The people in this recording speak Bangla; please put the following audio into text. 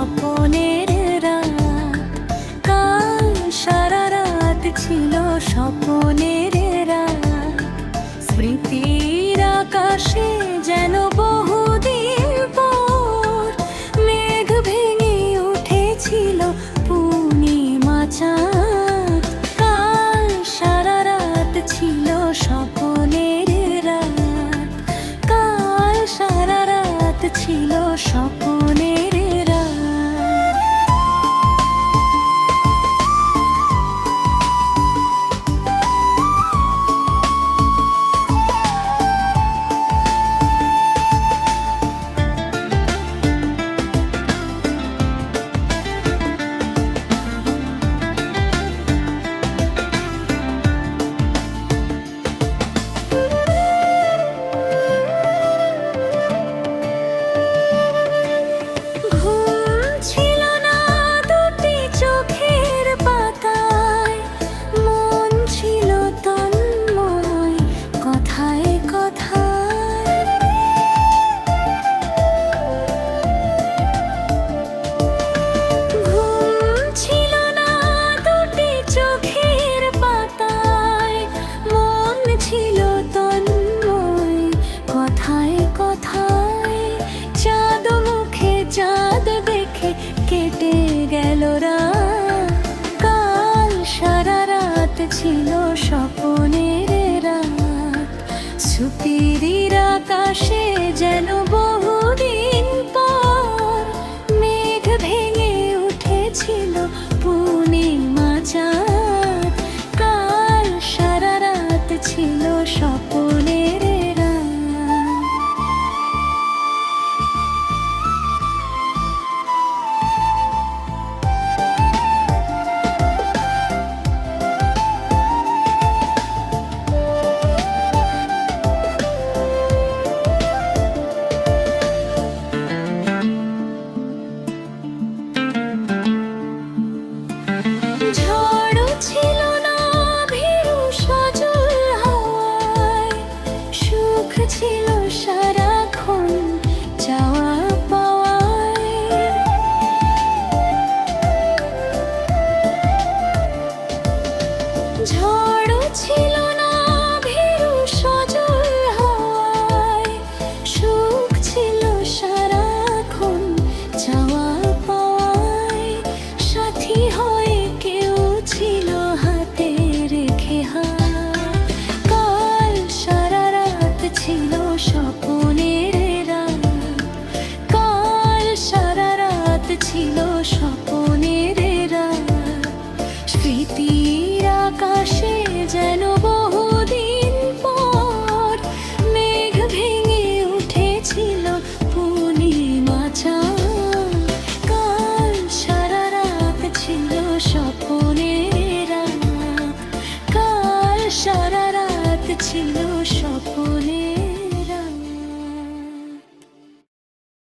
স্বপনের রাত, কাল সারা রাত ছিল স্বপনের রাত। স্মৃতির আকাশে যেন বহুদিন পর মেঘ ভেঙে উঠেছিল পূর্ণিমা চাঁদ। কাল সারা রাত ছিল স্বপনের রাত। কাল সারা রাত ছিল স্বপনের দেখে কেটে গেল রাত। কাল সারা রাত ছিল স্বপনের রাত। সুপিরির আকাশে যেন বহুদিন স্বপনের আকাশে যেন বহুদিন পর মেঘ ভেঙে উঠেছিল কাল সারা রাত ছিল স্বপনের কাল সারা রাত ছিল